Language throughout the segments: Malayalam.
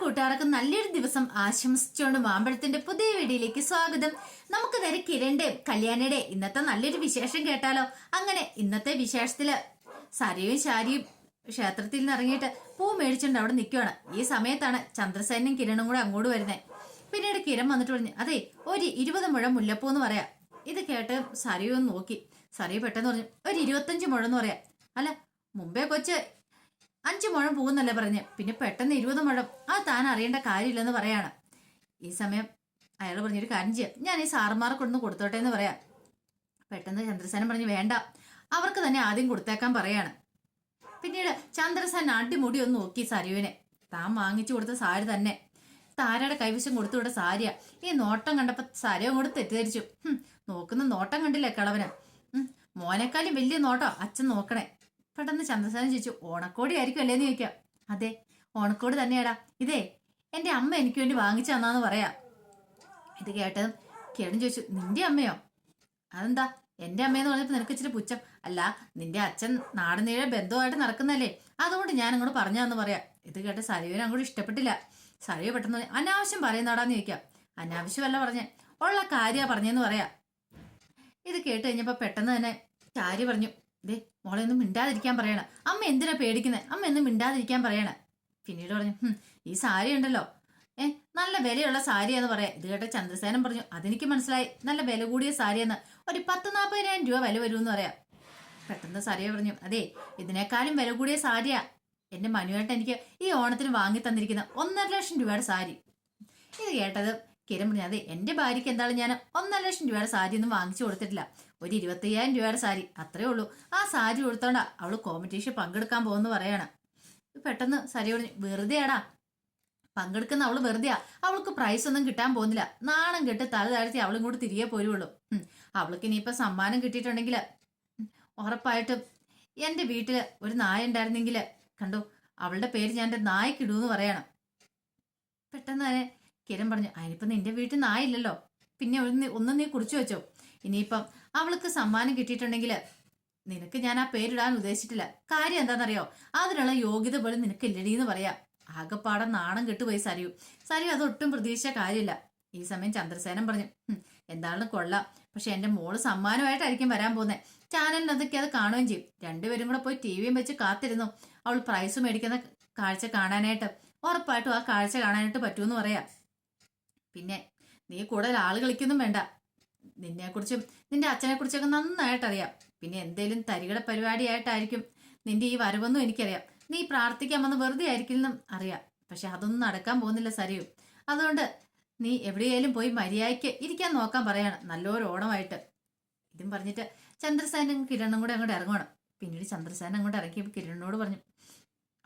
കൂട്ടുകാർക്ക് നല്ലൊരു ദിവസം ആശംസിച്ചുകൊണ്ട് മാമ്പഴത്തിന്റെ പുതിയ വീഡിയോയിലേക്ക് സ്വാഗതം. നമുക്ക് വരെ കിരണിന്റെ കല്യാണിയുടെ ഇന്നത്തെ നല്ലൊരു വിശേഷം കേട്ടാലോ? അങ്ങനെ ഇന്നത്തെ വിശേഷത്തിൽ സരയും ശാരിയും ക്ഷേത്രത്തിൽ നിന്ന് ഇറങ്ങിയിട്ട് പൂ മേടിച്ചുകൊണ്ട് അവിടെ നിൽക്കുകയാണ് ഈ സമയത്താണ് ചന്ദ്രസേനും കിരണും കൂടെ അങ്ങോട്ട് വരുന്നത് പിന്നീട് കിരൺ വന്നിട്ട് പറഞ്ഞു അതെ ഒരു ഇരുപത് മുഴം മുല്ലപ്പൂ എന്ന് പറയാ. ഇത് കേട്ട് സരയു നോക്കി. സരയു പെട്ടെന്ന് പറഞ്ഞു ഒരു ഇരുപത്തഞ്ച് മുഴം എന്ന് പറയാം. അല്ല മുമ്പേ കൊച്ച് അഞ്ച് മുഴം പോകുന്നല്ലേ പറഞ്ഞ്. പിന്നെ പെട്ടെന്ന് ഇരുപത് മുഴം. ആ താൻ അറിയേണ്ട കാര്യമില്ലെന്ന് പറയാണ്. ഈ സമയം അയാൾ പറഞ്ഞൊരു കാര്യം ചെയ്യാം. ഞാൻ ഈ സാറുമാരെ കൊണ്ടു കൊടുത്തോട്ടെ എന്ന് പറയാം. പെട്ടെന്ന് ചന്ദ്രസേനൻ പറഞ്ഞു വേണ്ട. അവർക്ക് തന്നെ ആദ്യം കൊടുത്തേക്കാൻ പറയാണ്. പിന്നീട് ചന്ദ്രസേൻ അടിമുടി ഒന്ന് നോക്കി സരുവിനെ. താൻ വാങ്ങിച്ചു കൊടുത്ത സാരി തന്നെ. താരയുടെ കൈവശം കൊടുത്തു വിട്ട സാരിയാ. ഈ നോട്ടം കണ്ടപ്പോ സരവും കൂടെ തെറ്റിദ്ധരിച്ചു. നോക്കുന്ന നോട്ടം കണ്ടില്ലേ കളവന്? മോനെക്കാളും വലിയ നോട്ടോ. അച്ഛൻ നോക്കണേ. പെട്ടെന്ന് ചന്ദ്രസേനൻ ചോദിച്ചു ഓണക്കോടി ആയിരിക്കും അല്ലേന്ന് ചോദിക്കാം. അതെ ഓണക്കോടി തന്നെയാടാ. ഇതേ എന്റെ അമ്മ എനിക്ക് വേണ്ടി വാങ്ങിച്ചു തന്നാന്ന് പറയാ. ഇത് കേട്ടതും കേടും ചോദിച്ചു നിന്റെ അമ്മയോ? അതെന്താ എന്റെ അമ്മയെന്ന് പറഞ്ഞപ്പോ നിനക്ക് ഇച്ചിരി പുച്ഛം. അല്ല നിന്റെ അച്ഛൻ നാടനീഴ ബന്ധമായിട്ട് നടക്കുന്നല്ലേ. അതുകൊണ്ട് ഞാൻ അങ്ങോട്ട് പറഞ്ഞാന്ന് പറയാം. ഇത് കേട്ട് സരയുവിനെ അങ്ങോട്ട് ഇഷ്ടപ്പെട്ടില്ല. സരയു പെട്ടെന്ന് അനാവശ്യം പറയുന്നാടാന്ന് ചോദിക്കാം. അനാവശ്യമല്ല പറഞ്ഞേ ഉള്ള കാര്യ പറഞ്ഞെന്ന് പറയാ. ഇത് കേട്ട് കഴിഞ്ഞപ്പോ പെട്ടെന്ന് തന്നെ ചാരി പറഞ്ഞു ദേ മോളെ ഒന്നും മിണ്ടാതിരിക്കാൻ പറയണം. അമ്മ എന്തിനാ പേടിക്കുന്നത് അമ്മ എന്നും മിണ്ടാതിരിക്കാൻ പറയണം. പിന്നീട് പറഞ്ഞു ഈ സാരി ഉണ്ടല്ലോ. ഏ നല്ല വിലയുള്ള സാരിയാന്ന് പറയാം. ഇത് കേട്ട ചന്ദ്രസേനൻ പറഞ്ഞു അതെനിക്ക് മനസ്സിലായി. നല്ല വില കൂടിയ സാരിയെന്ന്. ഒരു പത്ത് നാൽപ്പതിനായിരം രൂപ വില വരുമെന്ന് പറയാം. പെട്ടെന്ന് സാരിയ പറഞ്ഞു അതെ ഇതിനേക്കാളും വില കൂടിയ സാരിയാ. എന്റെ മനുവേട്ടൻ എനിക്ക് ഈ ഓണത്തിന് വാങ്ങി തന്നിരിക്കുന്ന ഒന്നര ലക്ഷം രൂപയുടെ സാരി. ഇത് കേട്ടത് കിരൺ പറഞ്ഞു അതെ എന്റെ ഭാര്യയ്ക്ക് എന്താണ് ഞാൻ ഒന്നര ലക്ഷം രൂപയുടെ സാരി ഒന്നും വാങ്ങിച്ചു കൊടുത്തിട്ടില്ല. ഒരു ഇരുപത്തയ്യായിരം രൂപയുടെ സാരി അത്രേ ഉള്ളൂ. ആ സാരി കൊടുത്തോണ്ട അവൾ കോമ്പറ്റീഷൻ പങ്കെടുക്കാൻ പോകുന്നു പറയാണ്. പെട്ടെന്ന് സരി പറഞ്ഞു വെറുതെയാടാ. പങ്കെടുക്കുന്ന അവൾ വെറുതെയാ. അവൾക്ക് പ്രൈസ് ഒന്നും കിട്ടാൻ പോകുന്നില്ല. നാണം കെട്ട് തല താഴ്ത്തി അവളും കൂടി തിരികെ പോരുള്ളൂ. അവൾക്ക് ഇനിയിപ്പോ സമ്മാനം കിട്ടിയിട്ടുണ്ടെങ്കിൽ ഉറപ്പായിട്ടും എന്റെ വീട്ടിൽ ഒരു നായ ഉണ്ടായിരുന്നെങ്കിൽ കണ്ടു അവളുടെ പേര് ഞാൻ എന്റെ നായ്ക്കിടൂന്ന് പറയണം. പെട്ടെന്ന് തന്നെ കിരൺ പറഞ്ഞു അതിനിപ്പം നിന്റെ വീട്ടിൽ നായില്ലല്ലോ. പിന്നെ ഒന്ന് ഒന്നും നീ കുറിച്ചു വെച്ചോ. ഇനിയിപ്പം അവൾക്ക് സമ്മാനം കിട്ടിയിട്ടുണ്ടെങ്കിൽ നിനക്ക് ഞാൻ ആ പേരിടാൻ ഉദ്ദേശിച്ചിട്ടില്ല. കാര്യം എന്താണെന്നറിയോ? അതിനുള്ള യോഗ്യത പോലും നിനക്ക് ഇല്ലടി എന്ന് പറയാം. ആകെപ്പാടെ നാണം കെട്ടുപോയി സരിയു. സരിയു അതൊട്ടും പ്രതീക്ഷിച്ച കാര്യമില്ല. ഈ സമയം ചന്ദ്രസേനൻ പറഞ്ഞു "ഹും, എന്താണെന്ന് കൊള്ളാം. പക്ഷെ എന്റെ മോൾ സമ്മാനമായിട്ടായിരിക്കും വരാൻ പോകുന്നത് ചാനലിൽ അതൊക്കെ അത് കാണുകയും ചെയ്യും. രണ്ടുപേരും കൂടെ പോയി ടി വിയും വെച്ച് കാത്തിരുന്നു. അവൾ പ്രൈസ് മേടിക്കുന്ന കാഴ്ച കാണാനായിട്ട്. ഉറപ്പായിട്ടും ആ കാഴ്ച കാണാനായിട്ട് പറ്റുമെന്ന് പറയാം. പിന്നെ നീ കൂടുതൽ ആൾ കളിക്കൊന്നും വേണ്ട. നിന്നെ കുറിച്ചും നിന്റെ അച്ഛനെ കുറിച്ചൊക്കെ നന്നായിട്ട് അറിയാം പിന്നെ എന്തേലും തരികട പരിപാടിയായിട്ടായിരിക്കും നിന്റെ ഈ വരവെന്നും എനിക്കറിയാം. നീ പ്രാർത്ഥിക്കാമെന്ന് വെറുതെ ആയിരിക്കില്ലെന്നും അറിയാം. പക്ഷെ അതൊന്നും നടക്കാൻ പോകുന്നില്ല സരിയു. അതുകൊണ്ട് നീ എവിടെയായാലും പോയി മര്യാദയ്ക്ക് ഇരിക്കാൻ നോക്കാൻ പറയാണ്. നല്ലൊരു ഓണമായിട്ട്. ഇതും പറഞ്ഞിട്ട് ചന്ദ്രസേനും കിരണും കൂടെ അങ്ങോട്ട് ഇറങ്ങണം പിന്നീട് ചന്ദ്രസേന അങ്ങോട്ട് ഇറക്കിയപ്പോൾ കിരണിനോട് പറഞ്ഞു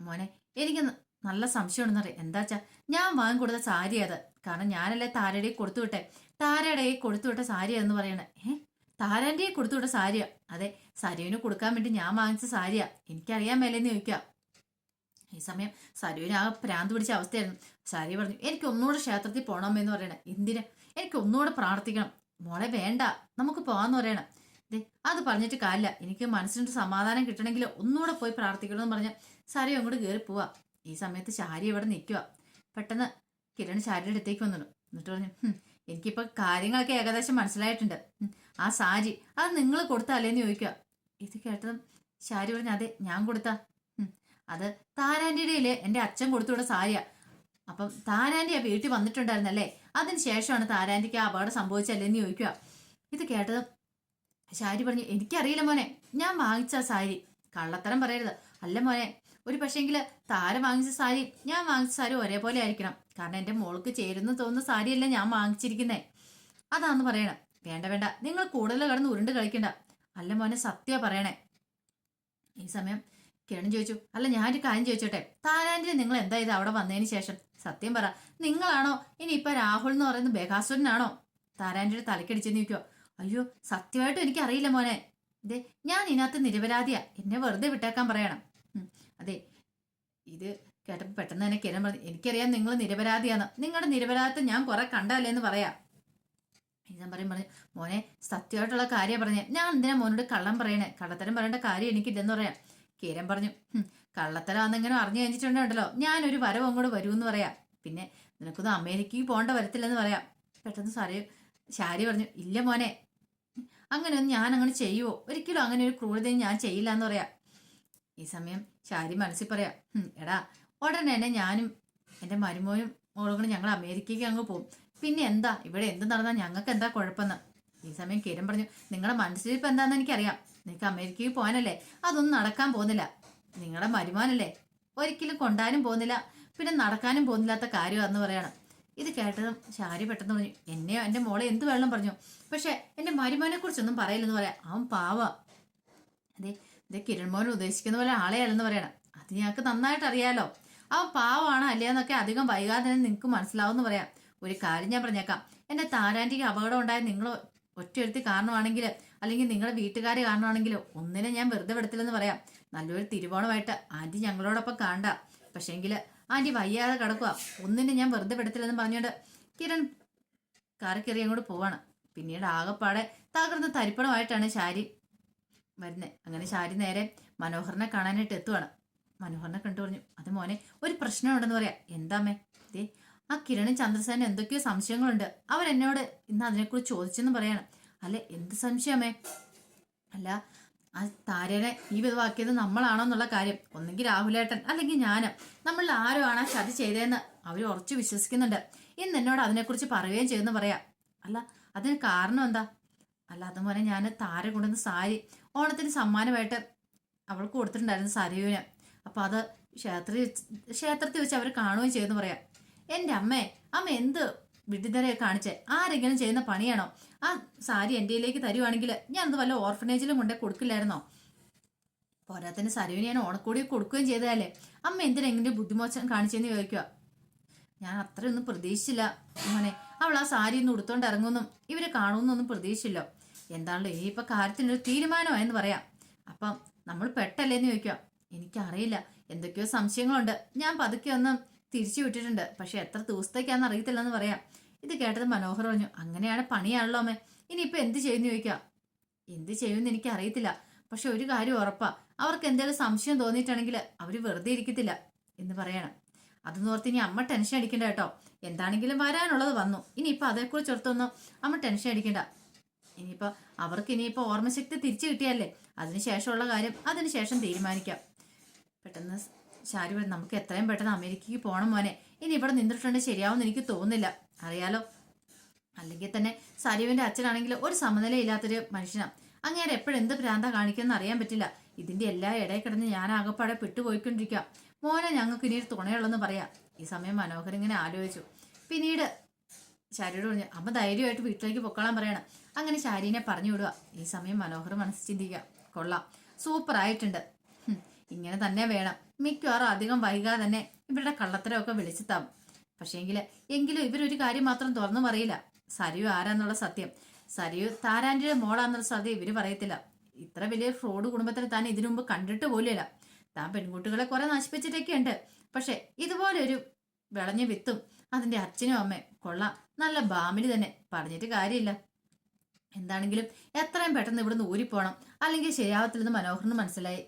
മോനെ എനിക്ക് നല്ല സംശയമുണ്ടെന്ന് അറിയാം. എന്താച്ചാ ഞാൻ വാങ്ങി കൊടുത്ത സാരി അത്. കാരണം ഞാനല്ലേ താരയുടെ കൊടുത്തു വിട്ടെ. താരയുടെ കൊടുത്തു വിട്ട എന്ന് പറയണേ. ഏഹ് താരാന്റെ കൊടുത്തു വിട്ട സാരിയാ. അതെ സരുവിന് കൊടുക്കാൻ വേണ്ടി ഞാൻ വാങ്ങിച്ച സാരിയാ. എനിക്കറിയാൻ മേലെന്ന് ചോദിക്കാം. ഈ സമയം സരുവിന് ആ പ്രാന്ത് പിടിച്ച അവസ്ഥയായിരുന്നു. സാരി പറഞ്ഞു എനിക്ക് ഒന്നുകൂടെ ക്ഷേത്രത്തിൽ പോകണം എന്ന് പറയണേ. എന്തിന്? എനിക്ക് ഒന്നുകൂടെ പ്രാർത്ഥിക്കണം. മോളെ വേണ്ട. നമുക്ക് പോവാന്ന് പറയണം. അത് പറഞ്ഞിട്ട് കാര്യമില്ല. എനിക്ക് മനസ്സിനൊരു സമാധാനം കിട്ടണമെങ്കിൽ ഒന്നുകൂടെ പോയി പ്രാർത്ഥിക്കണം എന്ന് പറഞ്ഞ സാരി അങ്ങോട്ട് കയറി പോവാ ഈ സമയത്ത് ശാരി ഇവിടെ നിൽക്കുക പെട്ടെന്ന് കിരൺ ശാരിയുടെ അടുത്തേക്ക് വന്നു എന്നിട്ട് പറഞ്ഞു എനിക്കിപ്പോൾ എനിക്കിപ്പോ കാര്യങ്ങളൊക്കെ ഏകദേശം മനസ്സിലായിട്ടുണ്ട്. ആ സാരി അത് നിങ്ങൾ കൊടുത്താലേന്ന് ചോദിക്കുക ഇത് കേട്ടതും ശാരി പറഞ്ഞു അതെ ഞാൻ കൊടുത്താ. അത് താരാന്റിയുടെ എന്റെ അച്ഛൻ കൊടുത്തുവിടെ സാരിയാ. അപ്പം താരാന്റി ആ വീട്ടിൽ വന്നിട്ടുണ്ടായിരുന്നല്ലേ? അതിന് ശേഷമാണ് താരാന്റിക്ക് ആ അപകടം സംഭവിച്ചല്ലേന്ന് ചോദിക്കുക ഇത് കേട്ടതും ശാരി പറഞ്ഞു എനിക്കറിയില്ല മോനെ ഞാൻ വാങ്ങിച്ച സാരി. കള്ളത്തരം പറയരുത്. അല്ല മോനെ ഒരു പക്ഷേങ്കിൽ താര വാങ്ങിച്ച സാരി ഞാൻ വാങ്ങിച്ച സാരി ഒരേപോലെ ആയിരിക്കണം. കാരണം എന്റെ മോൾക്ക് ചേരുന്ന തോന്നുന്ന സാരിയല്ല ഞാൻ വാങ്ങിച്ചിരിക്കുന്നേ. അതാന്ന് പറയണം. വേണ്ട വേണ്ട. നിങ്ങൾ കൂടുതൽ കടന്ന് ഉരുണ്ട് കളിക്കണ്ട. അല്ല മോനെ സത്യ പറയണേ. ഈ സമയം കിരൺ ചോദിച്ചു അല്ല ഞാനൊരു കാര്യം ചോദിച്ചോട്ടെ? താരാന്റിന് നിങ്ങൾ എന്താ ഇത് അവിടെ വന്നതിന് ശേഷം? സത്യം പറ. നിങ്ങളാണോ? ഇനി ഇപ്പൊ രാഹുൽ എന്ന് പറയുന്നത് ബേഖാസുരനാണോ താരാന്റെ തലക്കടിച്ച് ചോദിക്കോ അയ്യോ സത്യമായിട്ടും എനിക്കറിയില്ല മോനെ. ഇതേ ഞാൻ ഇതിനകത്ത് നിരപരാധിയാ. എന്നെ വെറുതെ വിട്ടേക്കാൻ പറയണം. അതെ ഇത് കേട്ടപ്പോ പെട്ടെന്ന് തന്നെ കിരൺ പറഞ്ഞു എനിക്കറിയാം നിങ്ങൾ നിരപരാധിയാണ്. നിങ്ങളുടെ നിരപരാധിത്വം ഞാൻ കുറെ കണ്ടല്ലേ എന്ന് പറയാ. ഞാൻ പറയും പറഞ്ഞു മോനെ സത്യമായിട്ടുള്ള കാര്യം പറഞ്ഞേ. ഞാൻ എന്തിനാ മോനോട് കള്ളം പറയണേ? കള്ളത്തരം പറയേണ്ട കാര്യം എനിക്കില്ലെന്ന് പറയാം. കിരൺ പറഞ്ഞു "ഹും, കള്ളത്തരം അന്നെങ്ങനെ അറിഞ്ഞു കഴിഞ്ഞിട്ടുണ്ടല്ലോ ഞാനൊരു വരവ് അങ്ങോട്ട് എന്ന് പറയാം. പിന്നെ നിനക്കൊന്നും അമേരിക്കയ്ക്ക് പോകേണ്ട വരത്തില്ലെന്ന് പറയാം. പെട്ടെന്ന് സാരി ശാരി പറഞ്ഞു ഇല്ല മോനെ അങ്ങനെയൊന്നും ഞാൻ അങ്ങനെ ചെയ്യുവോ? ഒരിക്കലും അങ്ങനെ ഒരു ക്രൂരതയും ഞാൻ ചെയ്യില്ല എന്ന് പറയാം. ഈ സമയം ശാരി മനസ്സിൽ പറയാം എടാ ഉടനെ തന്നെ ഞാനും എന്റെ മരുമോനും മോളുകളും ഞങ്ങൾ അമേരിക്കയ്ക്ക് അങ്ങ് പോകും പിന്നെ എന്താ? ഇവിടെ എന്ത് നടന്നാൽ ഞങ്ങൾക്ക് എന്താ കുഴപ്പമെന്ന്? ഈ സമയം കിരൺ പറഞ്ഞു നിങ്ങളുടെ മനസ്സിലിപ്പോൾ എന്താണെന്ന് എനിക്കറിയാം. നിങ്ങൾക്ക് അമേരിക്കയിൽ പോകാനല്ലേ? അതൊന്നും നടക്കാൻ പോകുന്നില്ല. നിങ്ങളുടെ മരുമാനല്ലേ? ഒരിക്കലും കൊണ്ടാനും പോകുന്നില്ല. പിന്നെ നടക്കാനും പോകുന്നില്ലാത്ത കാര്യമാണെന്ന് പറയണം. ഇത് കേട്ടതും ശാരി പെട്ടെന്ന് പറഞ്ഞു എന്നെയോ എന്റെ മോളെ എന്ത് വെള്ളം പറഞ്ഞു. പക്ഷേ എന്റെ മരുമാനെ കുറിച്ചൊന്നും പറയില്ലെന്ന് പറയാം. അവൻ പാവ. അതെ ഇതേ കിരൺമോൻ ഉദ്ദേശിക്കുന്ന പോലെ ആളെയല്ലെന്ന് പറയണം. അത് ഞങ്ങൾക്ക് നന്നായിട്ട് അറിയാലോ. അവൻ പാവമാണ് അല്ലയെന്നൊക്കെ അധികം വൈകാതെ തന്നെ നിങ്ങൾക്ക് മനസ്സിലാവും എന്ന് പറയാം. ഒരു കാര്യം ഞാൻ പറഞ്ഞേക്കാം. എന്റെ താരാന്റിക്ക് അപകടം ഉണ്ടായ നിങ്ങൾ ഒറ്റയൊരുത്തി കാരണമാണെങ്കിൽ അല്ലെങ്കിൽ നിങ്ങളുടെ വീട്ടുകാർ കാരണമാണെങ്കിലോ ഒന്നിനെ ഞാൻ വെറുതെ വിടത്തില്ലെന്ന് പറയാം. നല്ലൊരു തിരുവോണമായിട്ട് ആന്റി ഞങ്ങളോടൊപ്പം കാണണ്ട. പക്ഷേങ്കിൽ ആന്റി വയ്യാതെ കിടക്കുക ഒന്നിനെ ഞാൻ വെറുതെ വിടത്തില്ലെന്ന് പറഞ്ഞുകൊണ്ട് കിരൺ കാറി അങ്ങോട്ട് പോവാണ്. പിന്നീട് ആകെപ്പാടെ തകർന്ന് തരിപ്പണമായിട്ടാണ് ശാരി വരുന്നത് അങ്ങനെ ശാരി നേരെ മനോഹറിനെ കാണാനായിട്ട് എത്തുവാണ്. മനോഹറിനെ കണ്ടു പറഞ്ഞു അത് മോനെ ഒരു പ്രശ്നമുണ്ടെന്ന് പറയാം. എന്താമേ ദേ ആ കിരണും ചന്ദ്രസേനും എന്തൊക്കെയോ സംശയങ്ങളുണ്ട്. അവൻ എന്നോട് ഇന്ന് അതിനെക്കുറിച്ച് ചോദിച്ചെന്ന് പറയാണ്. അല്ലെ എന്ത് സംശയമേ അല്ല ആ താരനെ ഈ വിധവാക്കിയത് നമ്മളാണോ എന്നുള്ള കാര്യം. ഒന്നെങ്കിൽ രാഹുലേട്ടൻ അല്ലെങ്കിൽ ഞാനും. നമ്മളിൽ ആരോ ആണ് ചതി ചെയ്തതെന്ന് അവർ ഉറച്ചു വിശ്വസിക്കുന്നുണ്ട്. ഇന്ന് എന്നോട് അതിനെക്കുറിച്ച് പറയുകയും ചെയ്യുമെന്ന് പറയാം. അല്ല അതിന് കാരണം എന്താ? അല്ല പോലെ ഞാൻ താര കൊണ്ടുവന്ന സാരി ഓണത്തിന് സമ്മാനമായിട്ട് അവൾക്ക് കൊടുത്തിട്ടുണ്ടായിരുന്നു സരയുവിന് അപ്പം അത് ക്ഷേത്ര ക്ഷേത്രത്തിൽ വെച്ച് അവർ കാണുകയും ചെയ്യുമെന്ന് പറയാം. എന്റെ അമ്മേ അമ്മ എന്ത് വിഡിതരെ കാണിച്ചേ? ആരെങ്കിലും ചെയ്യുന്ന പണിയാണോ? ആ സാരി എന്റെയിലേക്ക് തരുവാണെങ്കിൽ ഞാൻ അത് വല്ല ഓർഫനേജിലും കൊണ്ടേ കൊടുക്കില്ലായിരുന്നോ? പോരാത്തിന് സരുവിന് ഞാൻ ഓണക്കൂടി കൊടുക്കുകയും ചെയ്തതല്ലേ? അമ്മ എന്തിനെങ്കിലും ബുദ്ധിമോശം കാണിച്ചെന്ന് ചോദിക്കുക ഞാൻ അത്രയൊന്നും പ്രതീക്ഷിച്ചില്ല മോനെ. അവൾ ആ സാരി ഒന്ന് ഉടുത്തോണ്ട് ഇറങ്ങുമെന്നും ഇവരെ കാണുമെന്നൊന്നും പ്രതീക്ഷയില്ല. എന്താണല്ലോ ഇനിയിപ്പോ കാര്യത്തിനൊരു തീരുമാനമായെന്ന് പറയാം. അപ്പം നമ്മൾ പെട്ടല്ലേന്ന് ചോദിക്കുക എനിക്കറിയില്ല. എന്തൊക്കെയോ സംശയങ്ങളുണ്ട്. ഞാൻ പതുക്കെ ഒന്ന് തിരിച്ചു വിട്ടിട്ടുണ്ട്. പക്ഷെ എത്ര ദിവസത്തേക്കാന്ന് അറിയത്തില്ലെന്ന് പറയാം. ഇത് കേട്ടത് മനോഹർ പറഞ്ഞു അങ്ങനെയാണ് പണിയാണല്ലോ അമ്മേ. ഇനിയിപ്പോ എന്ത് ചെയ്യുമെന്ന് ചോദിക്കാം. എന്ത് ചെയ്യുമെന്ന് എനിക്ക് അറിയത്തില്ല പക്ഷെ ഒരു കാര്യം ഉറപ്പാ. അവർക്ക് എന്തെങ്കിലും സംശയം തോന്നിയിട്ടാണെങ്കിൽ അവർ വെറുതെ ഇരിക്കത്തില്ല എന്ന് പറയണം. അതൊന്നും ഓർത്ത് ഇനി അമ്മ ടെൻഷൻ അടിക്കണ്ട കേട്ടോ. എന്താണെങ്കിലും വരാനുള്ളത് വന്നു. ഇനിയിപ്പോൾ അതേക്കുറിച്ച് ഓർത്തൊന്നും അമ്മ ടെൻഷൻ അടിക്കണ്ട. ഇനിയിപ്പോൾ അവർക്ക് ഇനിയിപ്പോൾ ഓർമ്മശക്തി തിരിച്ചു കിട്ടിയല്ലേ? അതിനുശേഷമുള്ള കാര്യം അതിനുശേഷം തീരുമാനിക്കാം. പെട്ടെന്ന് ശാരി നമുക്ക് എത്രയും പെട്ടെന്ന് അമേരിക്കയ്ക്ക് പോകണം മോനെ. ഇനി ഇവിടെ നിന്നിട്ടുണ്ട് ശരിയാവുമെന്ന് എനിക്ക് തോന്നുന്നില്ല. അറിയാലോ. അല്ലെങ്കിൽ തന്നെ സരീവിന്റെ അച്ഛനാണെങ്കിൽ ഒരു സമനിലയില്ലാത്തൊരു മനുഷ്യനാണ് അങ്ങേരെ എപ്പോഴെന്ത് ഭ്രാന്ത കാണിക്കുമെന്ന് അറിയാൻ പറ്റില്ല. ഇതിന്റെ എല്ലാ ഇടയിൽ കിടന്ന് ഞാൻ ആകപ്പാടെ പെട്ടുപോയിക്കൊണ്ടിരിക്കാം. മോനെ ഞങ്ങൾക്ക് ഇനി ഒരു തുണയുള്ളെന്ന് പറയാം. ഈ സമയം മനോഹർ ഇങ്ങനെ ആലോചിച്ചു. പിന്നീട് ശാരിയോട് പറഞ്ഞു അമ്മ ധൈര്യമായിട്ട് വീട്ടിലേക്ക് പൊക്കോളാൻ പറയണം. അങ്ങനെ ശാരീനെ പറഞ്ഞു വിടുക ഈ സമയം മനോഹർ മനസ്സ് ചിന്തിക്കുക. കൊള്ളാം. സൂപ്പർ ആയിട്ടുണ്ട്. ഇങ്ങനെ തന്നെ വേണം. മിക്കവാറും അധികം വൈകാതെ തന്നെ ഇവരുടെ കള്ളത്തരമൊക്കെ വിളിച്ചെത്താം പക്ഷേങ്കിൽ എങ്കിലും ഇവരൊരു കാര്യം മാത്രം തുറന്നു പറയില്ല. സരിയു ആരാന്നുള്ള സത്യം. സരിയു താരാന്റെ മോളാന്നുള്ള സത്യം ഇവർ പറയത്തില്ല. ഇത്ര വലിയ ഫ്രോഡ് കുടുംബത്തിൽ താൻ ഇതിനു മുമ്പ് കണ്ടിട്ട് പോലുമില്ല. താൻ പെൺകുട്ടികളെ കുറെ നശിപ്പിച്ചിട്ടൊക്കെ ഉണ്ട് പക്ഷെ ഇതുപോലെ ഒരു വിളഞ്ഞ വിത്തും അതിന്റെ അച്ഛനും അമ്മയും കൊള്ളാം. നല്ല ബാമിലി തന്നെ. പറഞ്ഞിട്ട് കാര്യമില്ല. എന്താണെങ്കിലും എത്രയും പെട്ടെന്ന് ഇവിടുന്ന് ഊരിപ്പോണം. അല്ലെങ്കിൽ ശരിയാവത്തില്ലെന്ന് മനോഹറിന് മനസ്സിലായി.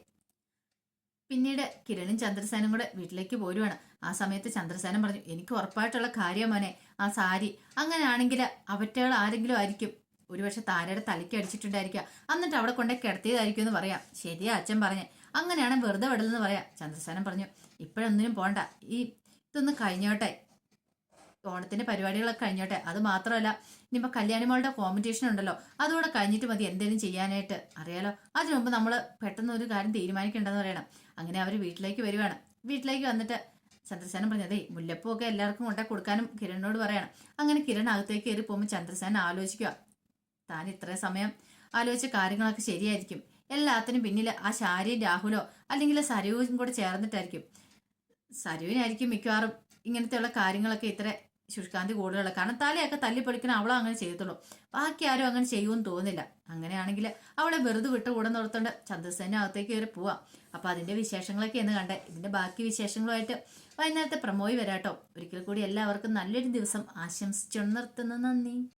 പിന്നീട് കിരണും ചന്ദ്രസേനും കൂടെ വീട്ടിലേക്ക് പോരുവാണ്. ആ സമയത്ത് ചന്ദ്രസേനം പറഞ്ഞു എനിക്ക് ഉറപ്പായിട്ടുള്ള കാര്യം മോനെ. ആ സാരി. അങ്ങനെയാണെങ്കിൽ അവറ്റകൾ ആരെങ്കിലും ആയിരിക്കും. ഒരുപക്ഷെ താരയുടെ തലയ്ക്ക് അടിച്ചിട്ടുണ്ടായിരിക്കുക എന്നിട്ട് അവിടെ കൊണ്ടേ കിടത്തിയതായിരിക്കും എന്ന് പറയാം. ശരിയാ അച്ഛൻ പറഞ്ഞ്. അങ്ങനെയാണ് വെറുതെ വിടലെന്ന് പറയാം. ചന്ദ്രസേനൻ പറഞ്ഞു ഇപ്പോഴൊന്നിനും പോണ്ട. ഈ ഇതൊന്ന് കഴിഞ്ഞോട്ടെ. ഓണത്തിന്റെ പരിപാടികളൊക്കെ കഴിഞ്ഞോട്ടെ. അത് മാത്രമല്ല ഇനിയിപ്പോ കല്യാണിമോളുടെ കോമ്പറ്റീഷൻ ഉണ്ടല്ലോ. അതുകൂടെ കഴിഞ്ഞിട്ട് മതി എന്തെങ്കിലും ചെയ്യാനായിട്ട്. അറിയാലോ? അതിനു മുമ്പ് നമ്മൾ പെട്ടെന്ന് ഒരു കാര്യം തീരുമാനിക്കേണ്ടെന്ന് പറയണം. അങ്ങനെ അവർ വീട്ടിലേക്ക് വരുവാണ്. വീട്ടിലേക്ക് വന്നിട്ട് ചന്ദ്രസേനൻ പറഞ്ഞു അതേ മുല്ലപ്പൂ ഒക്കെ എല്ലാവർക്കും കൊണ്ടേ കൊടുക്കാനും കിരണിനോട് പറയണം. അങ്ങനെ കിരൺ അകത്തേക്ക് കയറി പോകുമ്പോൾ ചന്ദ്രസേനൻ ആലോചിക്കുക താൻ ഇത്രയും സമയം ആലോചിച്ച കാര്യങ്ങളൊക്കെ ശരിയായിരിക്കും. എല്ലാത്തിനും പിന്നിൽ ആ ശാരിയും രാഹുലോ അല്ലെങ്കിൽ സരുവും കൂടെ ചേർന്നിട്ടായിരിക്കും. സരുവിനായിരിക്കും മിക്കവാറും ഇങ്ങനത്തെയുള്ള കാര്യങ്ങളൊക്കെ ഇത്ര ശുഷ്കാന്തി കൂടുതലുള്ള. കാരണം തലയൊക്കെ തല്ലിപ്പൊളിക്കണ അവളോ അങ്ങനെ ചെയ്യത്തുള്ളൂ. ബാക്കി ആരും അങ്ങനെ ചെയ്യുമെന്ന് തോന്നുന്നില്ല. അങ്ങനെയാണെങ്കിൽ അവളെ വെറുതെ വിട്ട് കൂടെ നിർത്തോണ്ട് ചന്ദ്രസേന അകത്തേക്ക് കയറി പോവാം. അപ്പൊ അതിന്റെ വിശേഷങ്ങളൊക്കെ എന്ന് കണ്ടേ. ഇതിന്റെ ബാക്കി വിശേഷങ്ങളുമായിട്ട് വൈകുന്നേരത്തെ പ്രമോയി വരാട്ടോ. ഒരിക്കൽ കൂടി എല്ലാവർക്കും നല്ലൊരു ദിവസം ആശംസിച്ചു നിർത്തുന്നു നന്ദി.